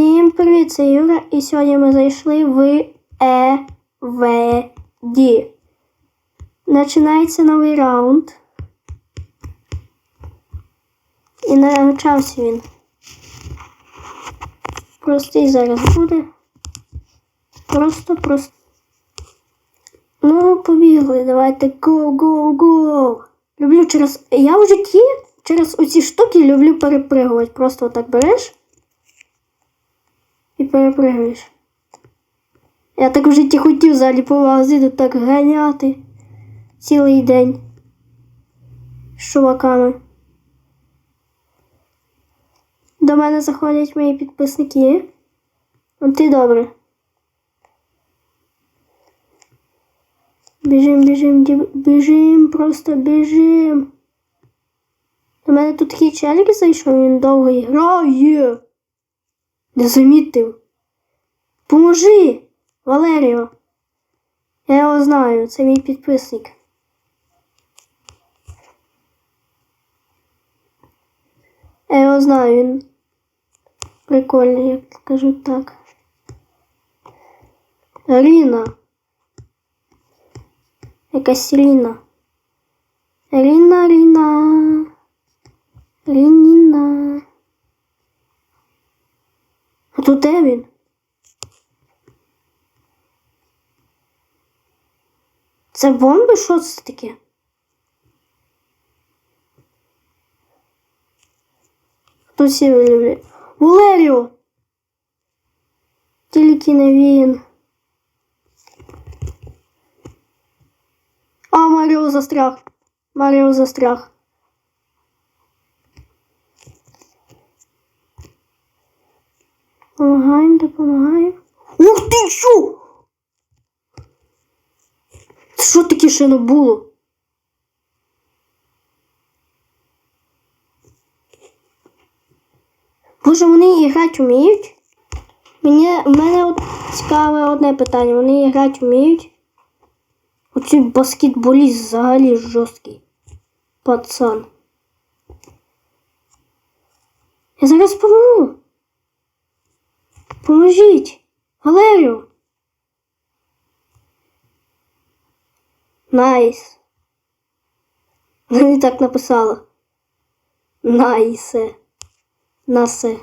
Всім привіт, це Юра, і сьогодні ми зайшли в ЕВД. Починається новий раунд. І не почався він. Простий зараз буде. Просто просто. Ну, побігли, давайте go, go, go. Люблю через. Я в житті через оці штуки люблю перепригувати. Просто отак береш і перепригуєш. Я так в житті хотів взагалі по магазину так ганяти цілий день з чуваками. До мене заходять мої підписники. От ти добре. Біжим, біжим, біжим, просто біжим. До мене тут такий челік зайшов, він довго грає. Не замітив. Поможи, Валеріо. Я його знаю, це мій підписник. Я його знаю, він прикольний, як кажу так. Ріна. Якась Ріна. Ріна, Ріна. Рініна. А тут де він? Це бомби? Що це таке? Хто всі люблять? Валеріо! Тільки не він. А, Маріо застряг. Маріо застряг. Помагаємо, допомагаємо. Ух ти що! Що таке ще було? Боже, вони грати вміють? Мені, в мене от цікаве одне питання. Вони грати вміють? Оцей баскетболіст взагалі жорсткий. Пацан. Я зараз помру. Поможіть! Валерію! Найс. Вони так написала. Найсе. Насе.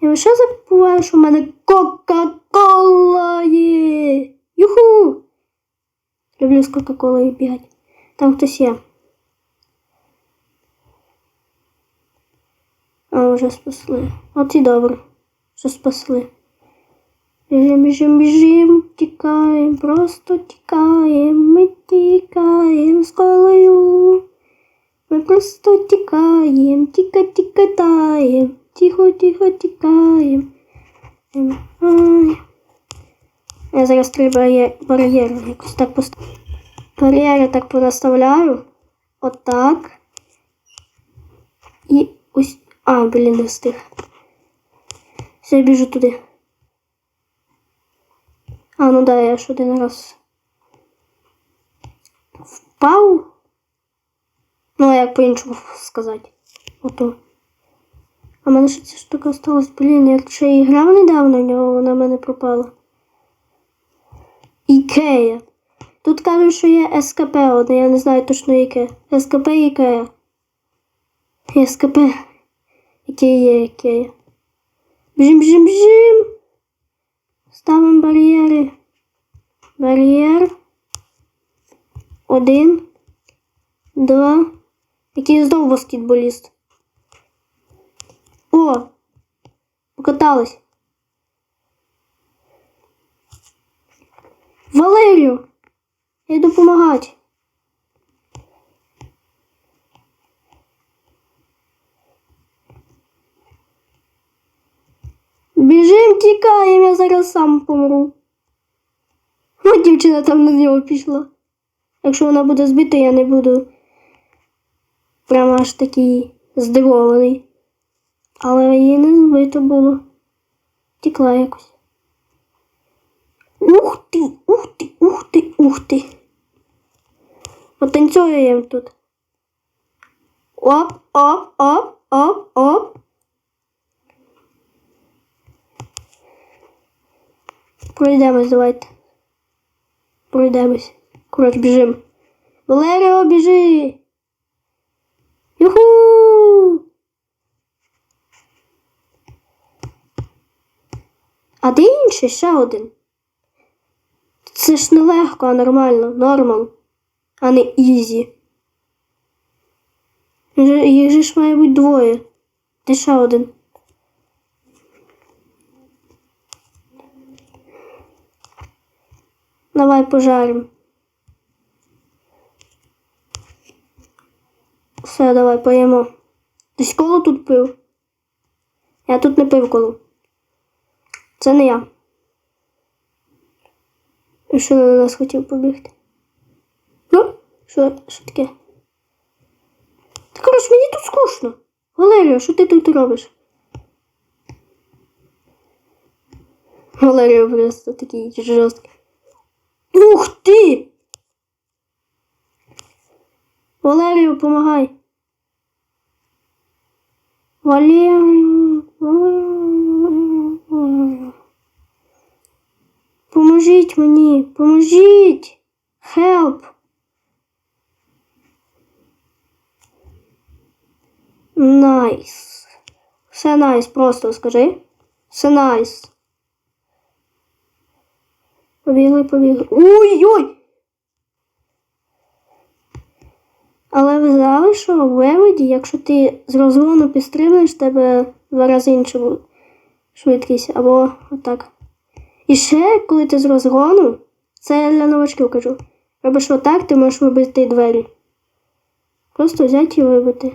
Я ще забуваю, що в мене Кока-Кола є. Юху! Люблю з Кока-Колою бігати. Там хтось є. А, вже спасли. От і добре, що спасли. Біжим, біжим, біжим, тікаємо, просто тікаємо, ми тікаємо з колею. Ми просто тікаємо, тіка тікатаємо, тихо, тихо тікаємо. Ем, ай. Я зараз три бар'є- бар'єри якось так поставлю. Бар'єри так понаставляю. Отак. І ось. А, блін, не встиг. Все, я біжу туди. А, ну да, я ж один раз впав. Ну, а як по-іншому сказати. Ото. А мене ще ця штука осталась. Блін, я ще і грав недавно в нього, вона в мене пропала. Ікея. Тут кажуть, що є СКП одне, я не знаю точно яке. СКП і Ікея. СКП. Ікея, Ікея. Біжим, біжим, біжим. Ставимо бар'єри. Бар'єр. Один. Два. Який знову баскетболіст. О! Покатались. Валерію! Я допомагати. Біжим, тікаємо, я зараз сам помру. О, дівчина там на нього пішла. Якщо вона буде збита, я не буду прямо аж такий здивований. Але її не збито було. Тікла якось. Ух ти, ух ти, ух ти, ух ти. Потанцюємо тут. Оп, оп, оп, оп, оп. Пройдемось, давайте. Пройдемось. Коротше, біжим. Валеріо, біжи! Юху! А де інший ще один? Це ж не легко, а нормально, нормал, а не ізі. Їх же ж має бути двоє. Де ще один? Давай пожарим. Все, давай поїмо. Десь коло тут пив. Я тут не пив коло. Це не я. І що на нас хотів побігти? Ну, що, що таке? Та коротше, мені тут скучно. Валерія, що ти тут робиш? Валерія просто такий жорсткий. Ух ти! Валерію, помагай. Валерію. Поможіть мені, поможіть. Help. Найс. Все найс, просто скажи. Все найс. Побігли, побігли. Ой-ой! Але ви знали, що в Леводі, якщо ти з розгону підстрибнеш, тебе два рази інша швидкість, або отак. І ще, коли ти з розгону, це я для новачків кажу. Робиш отак, ти можеш вибити двері. Просто взяти і вибити.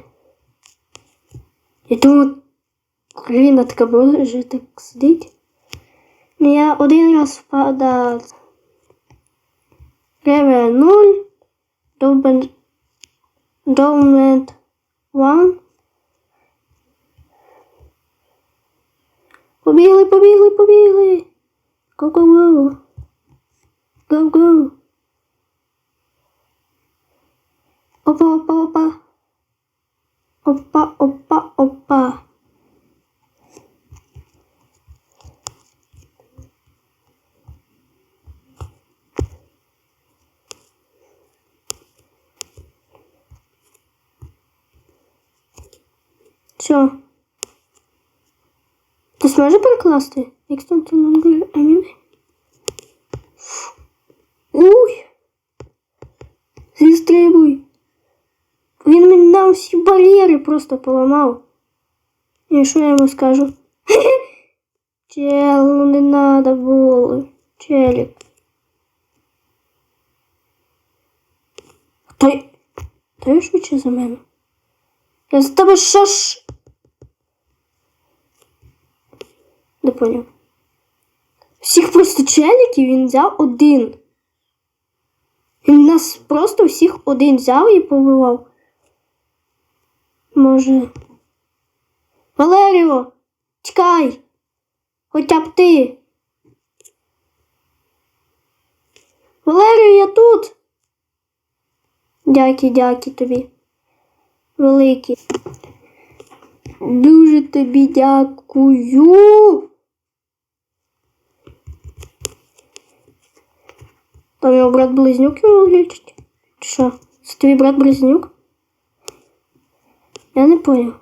І тут Каріна така боже так сидить. Ну, Я один раз впадав. Реве 0. Довбен. Довмент 1. Побігли, побігли, побігли. Го-го-го. Го-го. Опа, опа, опа. Опа, опа, опа. Все. Ти зможеш перекласти? Ти longer enemy? Уй! Зістрибуй! Він нам всі бар'єри просто поламав. І що я йому скажу? Чел, ну не надо було. Челік. Ти... Ти швидше за мене. Я з тебе що ж... Не поняв. Всіх просто челіків він взяв один. Він нас просто всіх один взяв і побивав. Може. Валеріо, чекай! Хоча б ти. Валеріо, я тут. Дяки, дяки тобі. Великі. Дуже тобі дякую. Там його брат близнюк його лічить. Чи що? Це твій брат близнюк? Я не поняв.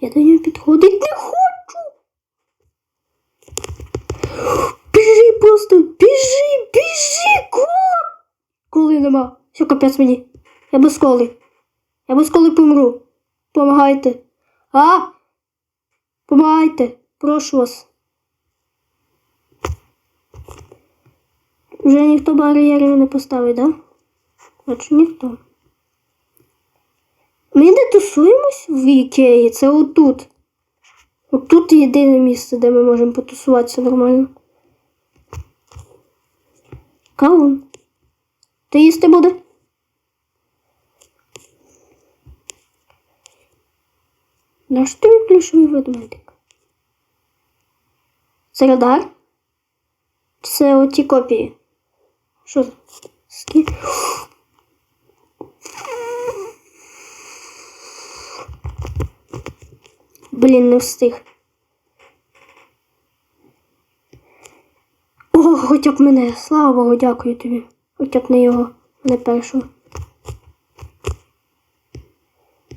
Я до нього підходити не хочу. Біжи просто, біжи, біжи, кола. Коли нема. Все, капець мені. Я без коли. Я без коли помру. Помагайте. А? Помагайте. Прошу вас. Вже ніхто бар'єри не поставить, да? Значить ніхто. Ми не тусуємось в Ікеї, це отут. Отут єдине місце, де ми можемо потусуватися нормально. Кавун. Ти їсти буде? Наш тобі плюшовий ведмедик? Це радар? Це оті копії. Жорсткий. Блін, не встиг. О, хоча б мене. Слава Богу, дякую тобі. Хоча б не його, не першого.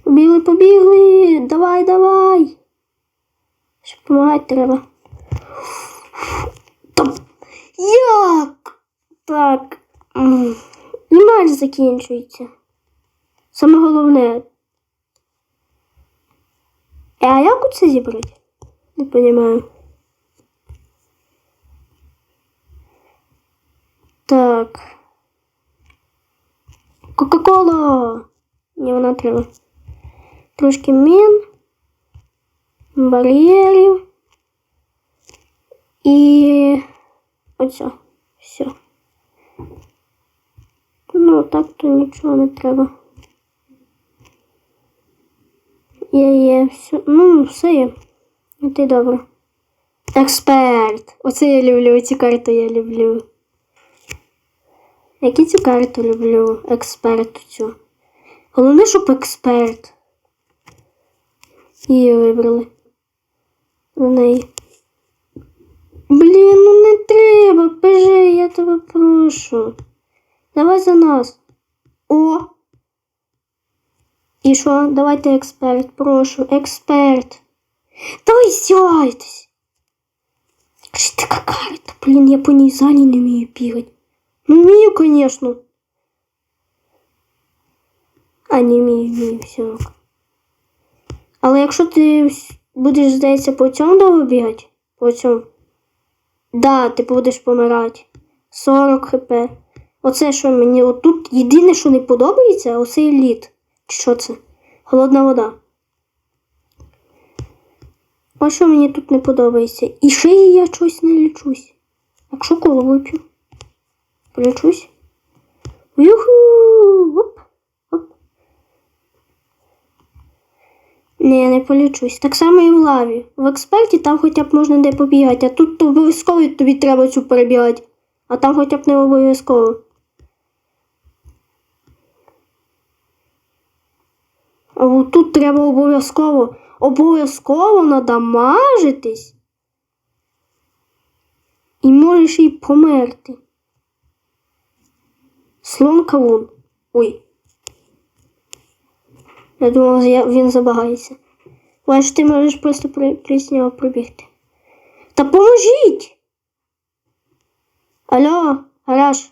Побігли, побігли! Давай, давай! Ще помагати треба. Так. І матч закінчується. Саме головне. Е, А як оце зібрати? Не розумію. Так. Кока-кола! Ні, вона треба. Трошки мін, бар'єрів. І оце. Все. Ну, так то нічого не треба. Є, є, все. Ну, все є. Ну, ти добре. Експерт. Оце я люблю, цю карту я люблю. Які цю карту люблю? Експерт цю. Головне, щоб експерт. Її вибрали. В неї. Блін, ну не треба, пежи, я тебе прошу. Давай за нас. О! І що? Давайте експерт, прошу, експерт. Давай сядьтесь. Що така карта? Блін, я по ній взагалі не вмію бігати. Ну, вмію, звісно. А, не вмію, вмію, все. Але якщо ти будеш, здається, по цьому довго бігати, по цьому. Да, ти будеш помирати. 40 хп. Оце що мені отут єдине, що не подобається, оцей лід. Що це? Холодна вода. Ось що мені тут не подобається. І ще я щось не лічусь. Якщо коло вип'ю. Полічусь. Юху! Оп, оп. Ні, не полічусь. Так само і в лаві. В експерті там хоча б можна де побігати, а тут то обов'язково тобі треба цю перебігати. А там хоча б не обов'язково. А тут треба обов'язково. Обов'язково надамажитись. І можеш і померти. Слон кавун. Ой. Я думав, він забагається. Бачиш, ти можеш просто крізь нього пробігти. Та поможіть! Алло, гараж.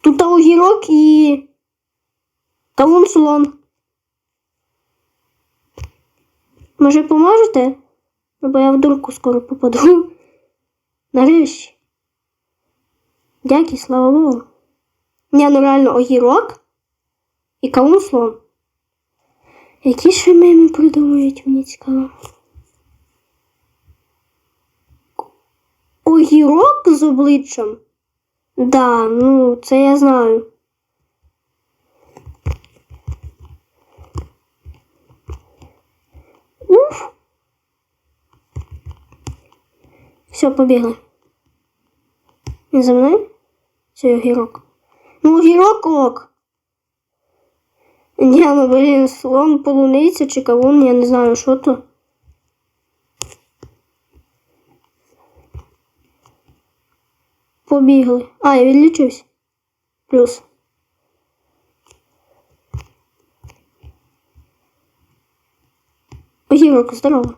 Тут огірок і кавун слон. Може, поможете? Бо я в дурку скоро попаду. Нарешті. Дякую, слава Богу. Ні, ну реально огірок і кавун слон. Які ще меми придумують, мені цікаво. Огірок з обличчям? Да, ну це я знаю. Все, побігли. Він за мною? Це огірок. Ну, огірок ок. Ні, ну блін, слон, полуниця чи кавун, я не знаю, що то. Побігли. А, я відлічився. Плюс. Огірок, здорово.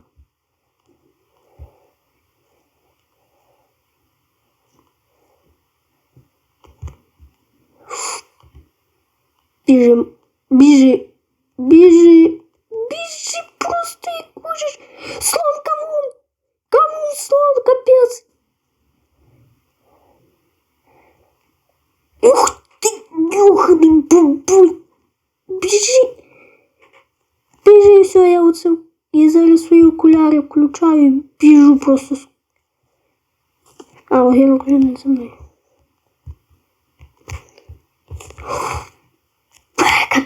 Біжим. Біжи. Біжи. Біжи просто як можеш. Слон кавун. Кавун, слон, капець. Ух ти, юханий бубуй. Біжи. Біжи, все, я оце. Я зараз свої окуляри включаю і біжу просто. А, огірок вже не за мною.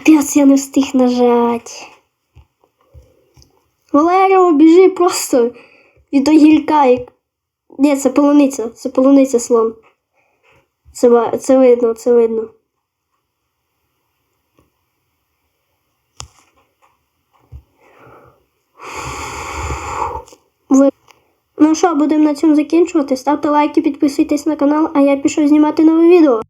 Капець, я не встиг нажати. Валеріо біжи просто від огірка. Як... Ні, це полуниця, це полуниця слон. Це, це видно, це видно. Ну що, будемо на цьому закінчувати. Ставте лайки, підписуйтесь на канал, а я пішов знімати нове відео.